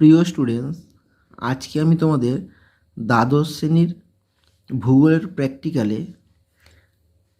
প্রিয় স্টুডেন্টস আজকে আমি তোমাদের দ্বাদশ শ্রেণির ভূগোলের প্র্যাকটিক্যালে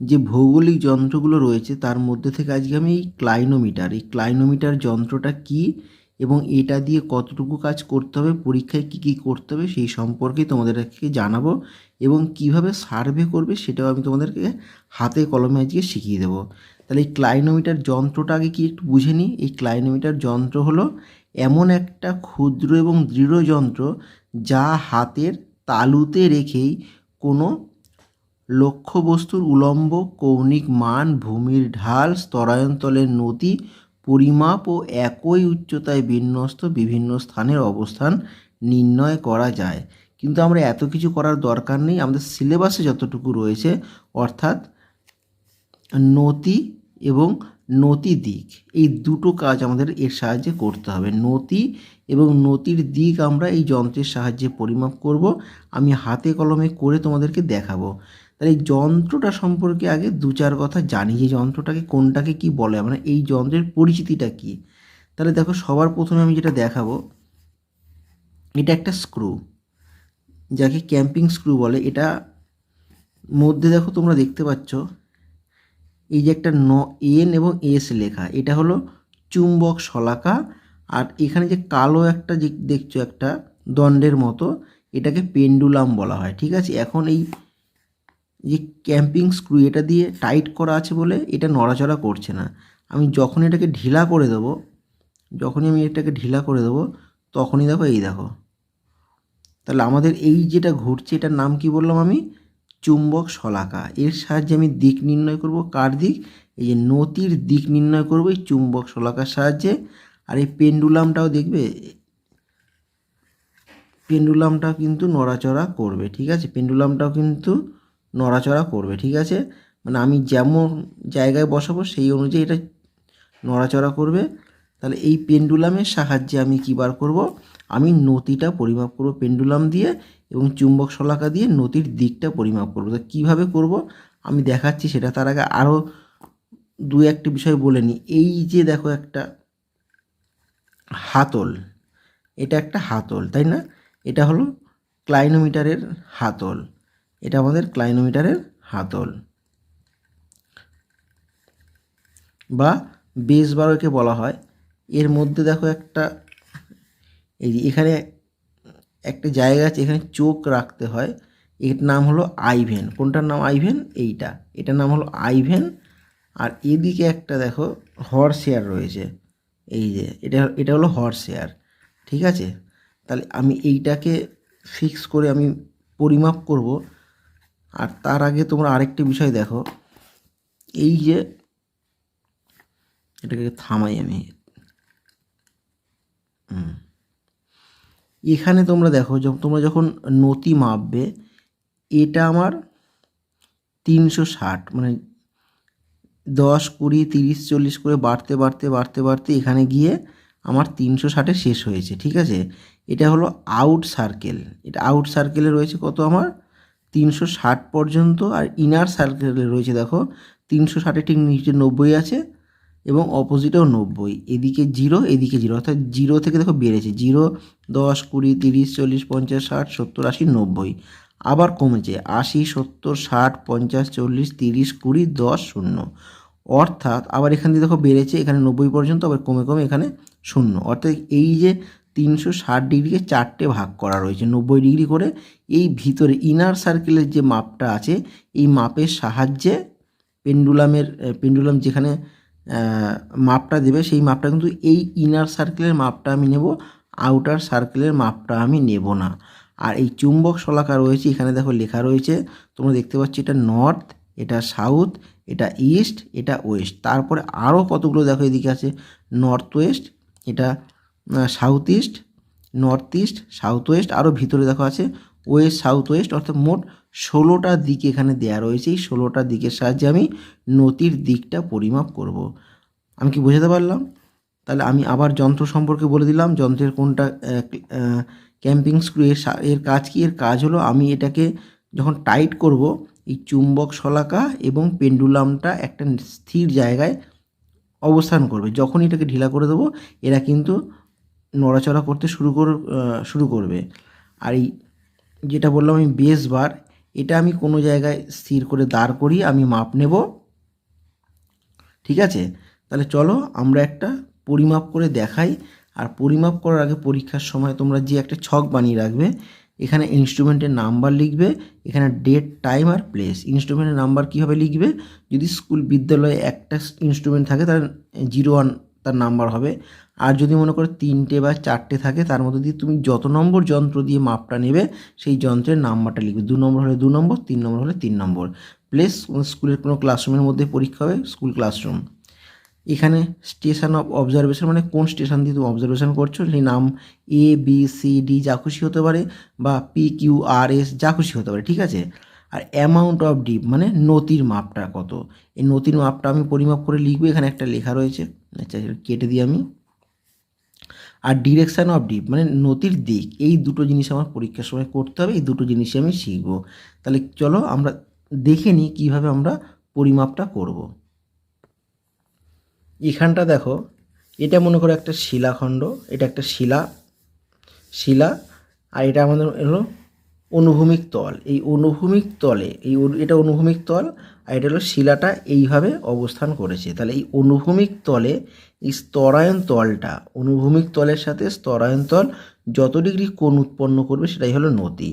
যে ভৌগোলিক যন্ত্রগুলো রয়েছে, তার মধ্যে থেকে আজকে আমি এই ক্লাইনোমিটার এই ক্লাইনোমিটার যন্ত্রটা কি এবং এটা দিয়ে কতটুকু কাজ করতে হবে, পরীক্ষায় কী কী করতে হবে, সেই সম্পর্কে তোমাদেরকে জানাব এবং কীভাবে সার্ভে করবে সেটাও আমি তোমাদেরকে হাতে কলমে আজকে শিখিয়ে দেবো। তাহলে এই ক্লাইনোমিটার যন্ত্রটা আগে কি একটু বুঝে নিই? এই ক্লাইনোমিটার যন্ত্র হলো এমন একটা ক্ষুদ্র এবং দৃঢ় যন্ত্র যা হাতের তালুতে রেখেই কোনো লক্ষ্যবস্তুর উলম্ব কৌণিক মান, ভূমির ঢাল, স্তরায়ন্তলের নতি, পরিমাপ ও একই উচ্চতায় বিন্যস্ত বিভিন্ন স্থানের অবস্থান নির্ণয় করা যায়। কিন্তু আমরা এত কিছু করার দরকার নেই, আমাদের সিলেবাসে যতটুকু রয়েছে, অর্থাৎ নতি এবং নতি দিক। এই দুটো কাজ আমাদের এর সাহায্যে করতে হবে। নতি এবং নতির দিক আমরা এই যন্ত্রের সাহায্যে পরিমাপ করব। আমি হাতে কলমে করে তোমাদেরকে দেখাবো। তাহলে এই যন্ত্রটা সম্পর্কে আগে দু চার কথা জানি যে যন্ত্রটাকে কোনটাকে কি বলে। মানে এই যন্ত্রের পরিচিতিটা কি? তাহলে দেখো সবার প্রথমে আমি যেটা দেখাবো, এটা একটা স্ক্রু যাকে ক্যাম্পিং স্ক্রু বলে। এটা মধ্যে দেখো তোমরা দেখতে পাচ্ছ এই যে একটা ন, এন এবং এস লেখা, এটা হলো চুম্বক শলাকা, আর এখানে যে কালো একটা যে দেখছ একটা দণ্ডের মতো, এটাকে পেন্ডুলাম বলা হয়, ঠিক আছে? এখন এই যে ক্যাম্পিং স্ক্রু এটা দিয়ে টাইট করা আছে বলে এটা নড়াচড়া করছে না। আমি যখন এটাকে ঢিলা করে দেবো, যখনই আমি এটাকে ঢিলা করে দেবো, তখনই দেখো এই দেখো। তাহলে আমাদের এই যেটা ঘুরছে এটার নাম কি বললাম আমি? চুম্বক শলাকা। এর সাহায্যে আমি দিক নির্ণয় করব। কার দিক? এই যে নতির দিক নির্ণয় করব এই চুম্বক শলাকার সাহায্যে। আর এই পেন্ডুলামটাও দেখবে, পেন্ডুলামটাও কিন্তু নড়াচড়া করবে, ঠিক আছে? পেন্ডুলামটাও কিন্তু নড়াচড়া করবে, ঠিক আছে? মানে আমি যেমন জায়গায় বসাবো সেই অনুযায়ী এটা নড়াচড়া করবে। তাহলে এই পেন্ডুলামের সাহায্যে আমি কী বার করব? আমি নতিটা পরিমাপ করব পেন্ডুলাম দিয়ে। এবং চুম্বক শলাকা দিয়ে নতির দিকটা পরিমাপ করব। তা কীভাবে করব? আমি দেখাচ্ছি সেটা। তার আগে আরও দু একটি বিষয় বলে নিই। এই যে দেখো একটা হাতল, এটা একটা হাতল, তাই না? এটা হলো ক্লাইনোমিটারের হাতল। এটা আমাদের ক্লাইনোমিটারের হাতল। বা বেস বারোকে বলা হয়। এর মধ্যে দেখো একটা, এই এখানে একটা জায়গা আছে এখানে চোখ রাখতে হয়। এর নাম হলো আইভেন। কোনটার নাম আইভেন? এইটা। এটার নাম হলো আইভেন। আর এদিকে একটা দেখো হর্স এয়ার রয়েছে। এই যে, এটা এটা হলো হর্স এয়ার ঠিক আছে? তাহলে আমি এইটাকে ফিক্স করে আমি পরিমাপ করব। আর তার আগে তোমরা আরেকটি বিষয় দেখো। এই যে, এটাকে থামাই আমি। হুম। এখানে তোমরা দেখো তোমরা যখন নতি মাপবে, এটা আমার তিনশো ষাট মানে দশ কুড়ি তিরিশ চল্লিশ করে বাড়তে বাড়তে বাড়তে বাড়তে এখানে গিয়ে আমার তিনশো ষাটে শেষ হয়েছে, ঠিক আছে? এটা হলো আউট সার্কেল এটা আউট সার্কেলে রয়েছে কত আমার? তিনশো ষাট পর্যন্ত, আর ইনার সার্কেলে রয়েছে দেখো, তিনশো ষাটে ঠিক নিচে নব্বই আছে এবং অপোজিটেও নব্বই। এদিকে জিরো এদিকে জিরো অর্থাৎ জিরো থেকে দেখো বেড়েছে। জিরো দশ, কুড়ি, তিরিশ, চল্লিশ, পঞ্চাশ, ষাট, সত্তর, আশি, নব্বই। আবার কমেছে, আশি, সত্তর, ষাট, পঞ্চাশ, চল্লিশ, তিরিশ, কুড়ি, দশ, শূন্য। অর্থাৎ আবার এখান থেকে দেখো বেড়েছে, এখানে নব্বই পর্যন্ত, আবার কমে কমে এখানে শূন্য। অর্থাৎ এই যে তিনশো ষাট ডিগ্রিকে চারটে ভাগ করা রয়েছে, নব্বই ডিগ্রি করে, এই ভিতরে ইনার সার্কেলের যে মাপটা আছে, এই মাপের সাহায্যে পেন্ডুলামের পেন্ডুলাম যেখানে মাপটা দেবে, সেই মাপটা কিন্তু এই ইনার সার্কেলের মাপটা আমি নেব আউটার সার্কেলের মাপটা আমি নেব না আর এই চুম্বক শলাকা রয়েছে, এখানে দেখো লেখা রয়েছে, তোমরা দেখতে পাচ্ছ এটা নর্থ এটা সাউথ এটা ইস্ট এটা ওয়েস্ট তারপরে আরও কতগুলো দেখো এদিকে আছে নর্থ ওয়েস্ট এটা south east north east south west আরও ভিতরে দেখো আছে ওয়েস্ট সাউথ ওয়েস্ট অর্থাৎ মোট ষোলোটা দিক এখানে দেয়া রয়েছে, এই ষোলোটা দিকের সাহায্যে আমি নতির দিকটা পরিমাপ করব। আমি কি বোঝাতে পারলাম? তাহলে আমি আবার যন্ত্র সম্পর্কে বলে দিলাম, যন্ত্রের কোনটা ক্যাম্পিং স্ক্রু এর এর কাজ কি? এর কাজ হলো আমি এটাকে যখন টাইট করব, এই চুম্বক শলাকা এবং পেন্ডুলামটা একটা স্থির জায়গায় অবস্থান করবে। যখন এটাকে ঢিলা করে দেবো, এরা কিন্তু নড়াচড়া করতে শুরু কর শুরু করবে। আর এই যেটা বললাম আমি বেস বার, এটা আমি কোনো জায়গায় স্থির করে দাঁড় করিয়ে আমি মাপ নেব। ঠিক আছে? তাহলে চলো আমরা একটা পরিমাপ করে দেখাই। আর পরিমাপ করার আগে পরীক্ষার সময় তোমরা যে একটা ছক বানিয়ে রাখবে, এখানে ইনস্ট্রুমেন্টের নাম্বার লিখবে, এখানে ডেট টাইম আর প্লেস ইনস্ট্রুমেন্টের নাম্বার কীভাবে লিখবে? যদি স্কুল বিদ্যালয়ে একটা ইনস্ট্রুমেন্ট থাকে তার জিরো ওয়ান তার নাম্বার হবে। আর যদি মনে করো তিনটে বা চারটে থাকে, তার মধ্যে দিয়ে তুমি যত নম্বর যন্ত্র দিয়ে মাপটা নেবে, সেই যন্ত্রের নাম্বারটা লিখবে। দু নম্বর হলে দু নম্বর, তিন নম্বর হলে তিন নম্বর। প্লেস স্কুলের কোনো ক্লাসরুমের মধ্যে পরীক্ষা হবে স্কুল ক্লাসরুম এখানে স্টেশন অফ অবজারভেশন মানে কোন স্টেশন দিয়ে তুমি অবজারভেশন করছ? সেই নাম এ বি সি ডি যা খুশি হতে পারে বা পি কিউ আর এস যা খুশি হতে পারে, ঠিক আছে? আর অ্যামাউন্ট অফ ডিপ মানে নতির মাপটা কত? এই নতির মাপটা আমি পরিমাপ করে লিখব, এখানে একটা লেখা রয়েছে আচ্ছা কেটে দিই আমি। আর ডিরেকশান অফ ডিপ মানে নতির দিক, এই দুটো জিনিস আমার পরীক্ষার সময় করতে হবে, এই দুটো জিনিসই আমি শিখব। তাহলে চলো আমরা দেখে নিই কীভাবে আমরা পরিমাপটা করব। এখানটা দেখো, এটা মনে করো একটা শিলাখণ্ড, এটা একটা শিলা শিলা, আর এটা আমাদের হলো অনুভূমিক তল। এই অনুভূমিক তলে, এই এটা অনুভূমিক তল, আর এটা হলো শিলাটা এইভাবে অবস্থান করেছে। তাহলে এই অনুভূমিক তলে, এই স্তরায়ন তলটা, অনুভূমিক তলের সাথে স্তরায়ন তল যত ডিগ্রি কোণ উৎপন্ন করবে সেটাই হলো নদী।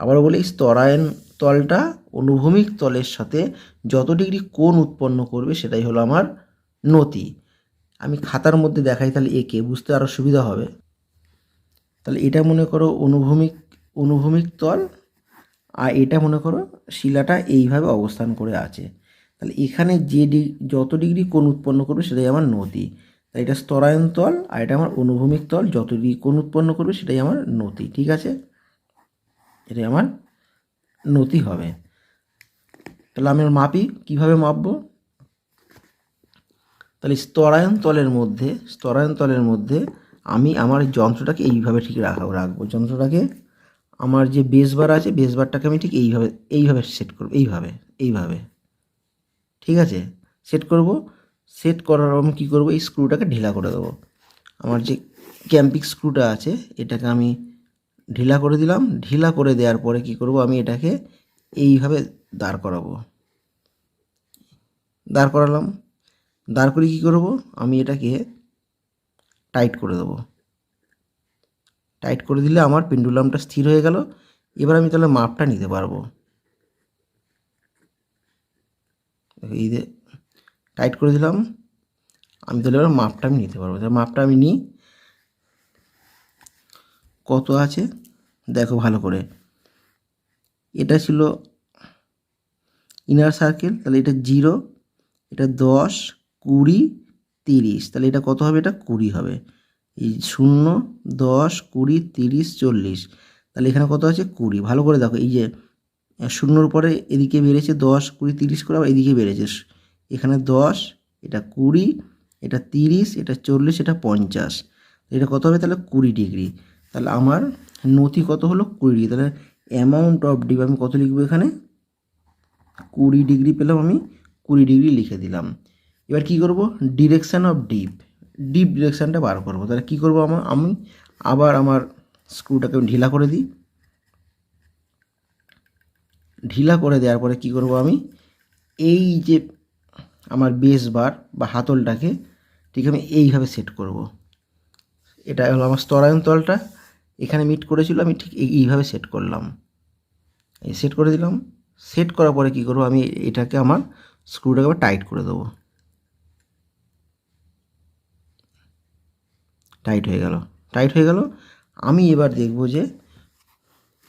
আবার বলি এই স্তরায়ন তলটা অনুভূমিক তলের সাথে যত ডিগ্রি কোণ উৎপন্ন করবে সেটাই হলো আমার নতি। আমি খাতার মধ্যে দেখাই তাহলে একে বুঝতে আরও সুবিধা হবে। তাহলে এটা মনে করো অনুভূমিক অনুভূমিক তল, আর এটা মনে করো শিলাটা এইভাবে অবস্থান করে আছে। তাহলে এখানে যে ডি, যত ডিগ্রি কোণ উৎপন্ন করবে সেটাই আমার নতি। তাহলে এটা স্তরায়ন তল, আর এটা আমার অনুভূমিক তল, যত ডিগ্রি কোণ উৎপন্ন করবে সেটাই আমার নতি, ঠিক আছে? এটাই আমার নতি হবে। তাহলে আমি মাপি কীভাবে মাপবো? তাহলে স্তরায়ন তলের মধ্যে স্তরায়ন তলের মধ্যে আমি আমার যন্ত্রটাকে এইভাবে ঠিক রাখা, রাখব। যন্ত্রটাকে আমার যে বেসবার আছে বেসবারটাকে আমি ঠিক এইভাবে এইভাবে সেট করব, এইভাবে এইভাবে। ঠিক আছে? সেট করব। সেট করার আমি কী করব? এই স্ক্রুটাকে ঢিলা করে দেবো। আমার যে ক্যাম্পিক স্ক্রুটা আছে, এটাকে আমি ঢিলা করে দিলাম। ঢিলা করে দেওয়ার পরে কি করব? আমি এটাকে এইভাবে দাঁড় করাবো। দাঁড় করালাম। দাঁড় করে কী করব? আমি এটাকে টাইট করে দেবো। টাইট করে দিলে আমার পেন্ডুলামটা স্থির হয়ে গেল। এবার আমি তাহলে মাপটা নিতে পারব। এই টাইট করে দিলাম। আমি তাহলে এবার মাপটা আমি নিতে পারব। তাহলে মাপটা আমি নিই। কত আছে? দেখো ভালো করে। এটা ছিল ইনার সার্কেল তাহলে এটা জিরো এটা দশ কুড়ি তিরিশ। তাহলে এটা কত হবে? এটা কুড়ি হবে। এই শূন্য, দশ, কুড়ি, তিরিশ, চল্লিশ। তাহলে এখানে কত আছে? কুড়ি। ভালো করে দেখো, এই যে শূন্যর পরে এদিকে বেড়েছে দশ, কুড়ি, তিরিশ করে আবার এদিকে বেড়েছে। এখানে দশ, এটা কুড়ি, এটা তিরিশ, এটা চল্লিশ, এটা পঞ্চাশ। এটা কত হবে? তাহলে কুড়ি ডিগ্রি। তাহলে আমার নথি কত হলো? কুড়ি ডিগ্রি। তাহলে অ্যামাউন্ট অফ ডিপ আমি কত লিখব এখানে? কুড়ি ডিগ্রি পেলাম আমি, কুড়ি ডিগ্রি লিখে দিলাম। এবার কি করব? ডিরেকশান অফ ডিপ ডিপ ডিরেকশানটা বার করব। তাহলে কি করব আমার আমি? আবার আমার স্ক্রুটাকে ঢিলা করে দিই। ঢিলা করে দেওয়ার পরে কি করব আমি? এই যে আমার বেস বার বা হাতলটাকে ঠিক আমি এইভাবে সেট করব। এটা হলো আমার স্তরায়ন তলটা। এখানে মিট করেছিল, আমি ঠিক এই- এইভাবে সেট করলাম। এই সেট করে দিলাম। সেট করার পরে কী করব? আমি এটাকে আমার স্ক্রুটাকে আবার টাইট করে দেবো। টাইট হয়ে গেল। টাইট হয়ে গেল। আমি এবার দেখব যে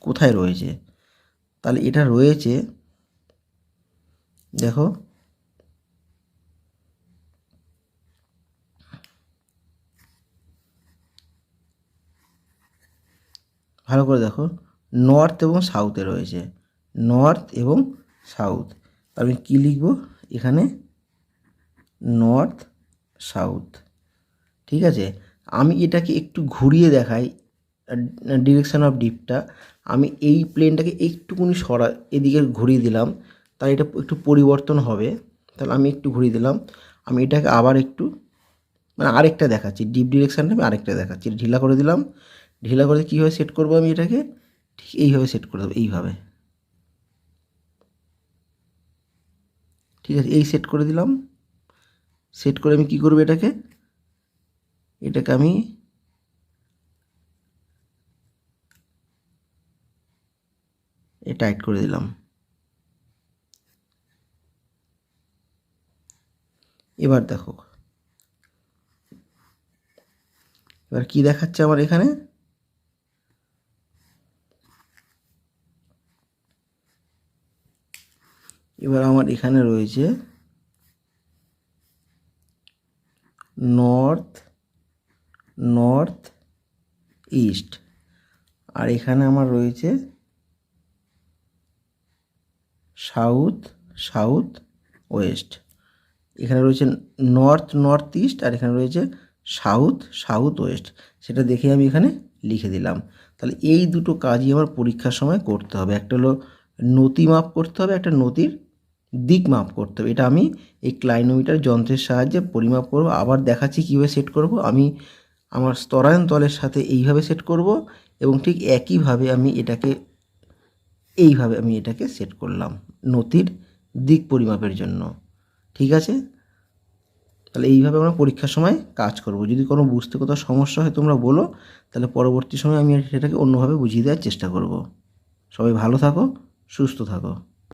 কোথায় রয়েছে। তাহলে এটা রয়েছে, দেখো। ভালো করে দেখো। নর্থ এবং সাউথে রয়েছে। নর্থ এবং সাউথ আমি কী লিখব? এখানে নর্থ সাউথ ঠিক আছে? আমি এটাকে একটু ঘুরিয়ে দেখাই ডিরেকশান অফ ডিপটা আমি এই প্লেনটাকে একটুকুনি সরা, এদিকে ঘুরিয়ে দিলাম, তাহলে এটা একটু পরিবর্তন হবে। তাহলে আমি একটু ঘুরিয়ে দিলাম, আমি এটাকে আবার একটু মানে আরেকটা দেখাচ্ছি ডিপ ডিরেকশানটা আমি আরেকটা দেখাচ্ছি। ঢিলা করে দিলাম, ঢিলা করে কীভাবে সেট করব আমি এটাকে? ঠিক এইভাবে সেট করে দেবো, এইভাবে। ঠিক আছে, এই সেট করে দিলাম। সেট করে আমি কী করব এটাকে? এটাকে আমি এ টাইট করে দিলাম। এবার দেখো। এবার কি দেখাচ্ছে আমার এখানে? এবার আমার এখানে রয়েছে নর্থ নর্থ ইস্ট। আর এখানে আমার রয়েছে সাউথ সাউথ ওয়েস্ট। এখানে রয়েছে নর্থ নর্থ ইস্ট, আর এখানে রয়েছে সাউথ সাউথ ওয়েস্ট। সেটা দেখে আমি এখানে লিখে দিলাম। তাহলে এই দুটো কাজই আমার পরীক্ষার সময় করতে হবে। একটা হলো নতি মাপ করতে হবে, একটা নতির দিক মাপ করতে হবে। এটা আমি এই ক্লাইনোমিটার যন্ত্রের সাহায্যে পরিমাপ করব। আবার দেখাচ্ছি কীভাবে সেট করব। আমি আমার স্তরায়ন তলের সাথে এইভাবে সেট করব এবং ঠিক একইভাবে আমি এটাকে, এইভাবে আমি এটাকে সেট করলাম নতির দিক পরিমাপের জন্য। ঠিক আছে? তাহলে এইভাবে আমরা পরীক্ষার সময় কাজ করব। যদি কোনো বুঝতে কোথাও সমস্যা হয় তোমরা বলো, তাহলে পরবর্তী সময় আমি সেটাকে অন্যভাবে বুঝিয়ে দেওয়ার চেষ্টা করব। সবাই ভালো থাকো, সুস্থ থাকো।